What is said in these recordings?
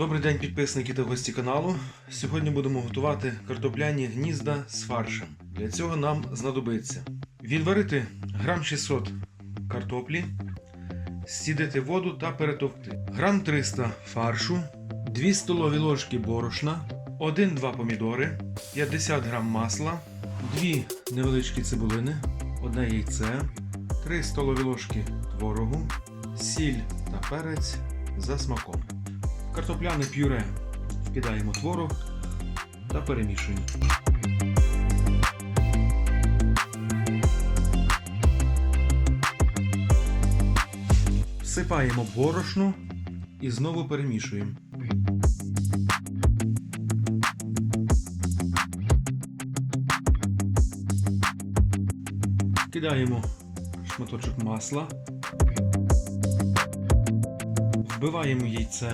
Добрий день, підписники та гості каналу. Сьогодні будемо готувати картопляні гнізда з фаршем. Для цього нам знадобиться відварити грам 600 картоплі, сідати воду та перетовкти. Грам 300 фаршу, 2 столові ложки борошна, 1-2 помідори, 50 грам масла, 2 невеличкі цибулини, 1 яйце, 3 столові ложки творогу, сіль та перець за смаком. Картопляне пюре вкидаємо творог та перемішуємо. Всипаємо борошно і знову перемішуємо. Кидаємо шматочок масла. Вбиваємо яйце.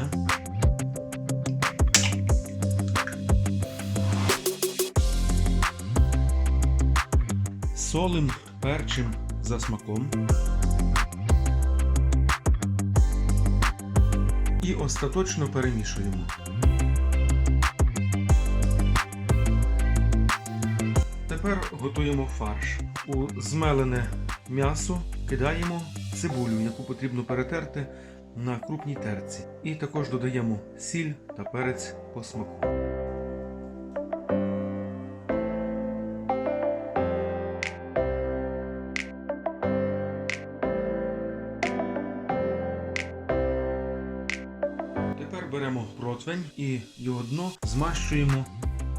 Солим, перчим за смаком. І остаточно перемішуємо. Тепер готуємо фарш. У змелене м'ясо кидаємо цибулю, яку потрібно перетерти на крупній терці. І також додаємо сіль та перець по смаку. Тепер беремо противень і його дно змащуємо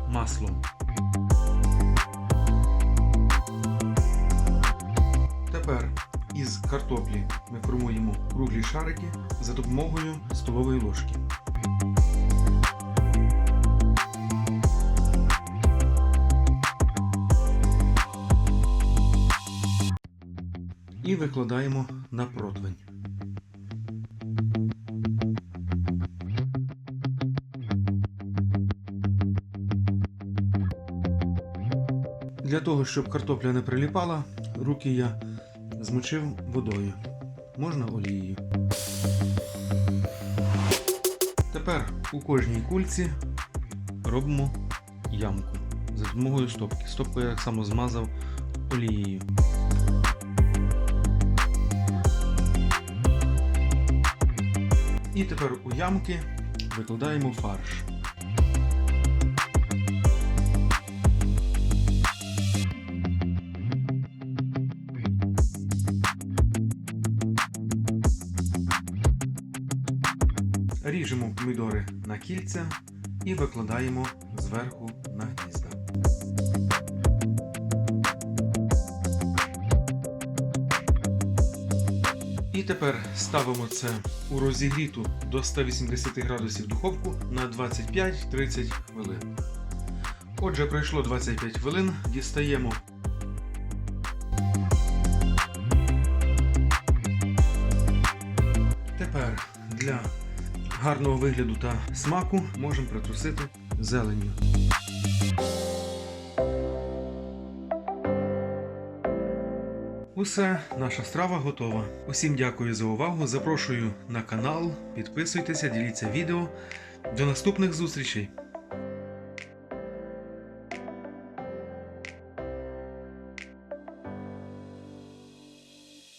маслом. Із картоплі ми формуємо круглі шарики за допомогою столової ложки. І викладаємо на противень. Для того, щоб картопля не приліпала, руки я змочив водою. Можна олією. Тепер у кожній кульці робимо ямку за допомогою стопки. Стопку я так само змазав олією. І тепер у ямки викладаємо фарш. Ріжемо помідори на кільця і викладаємо зверху на гнізда. І тепер ставимо це у розігріту до 180 градусів духовку на 25-30 хвилин. Отже, пройшло 25 хвилин, дістаємо Тепер для гарного вигляду та смаку можемо притрусити зеленню. Усе, наша страва готова. Усім дякую за увагу. Запрошую на канал. Підписуйтеся, діліться відео. До наступних зустрічей!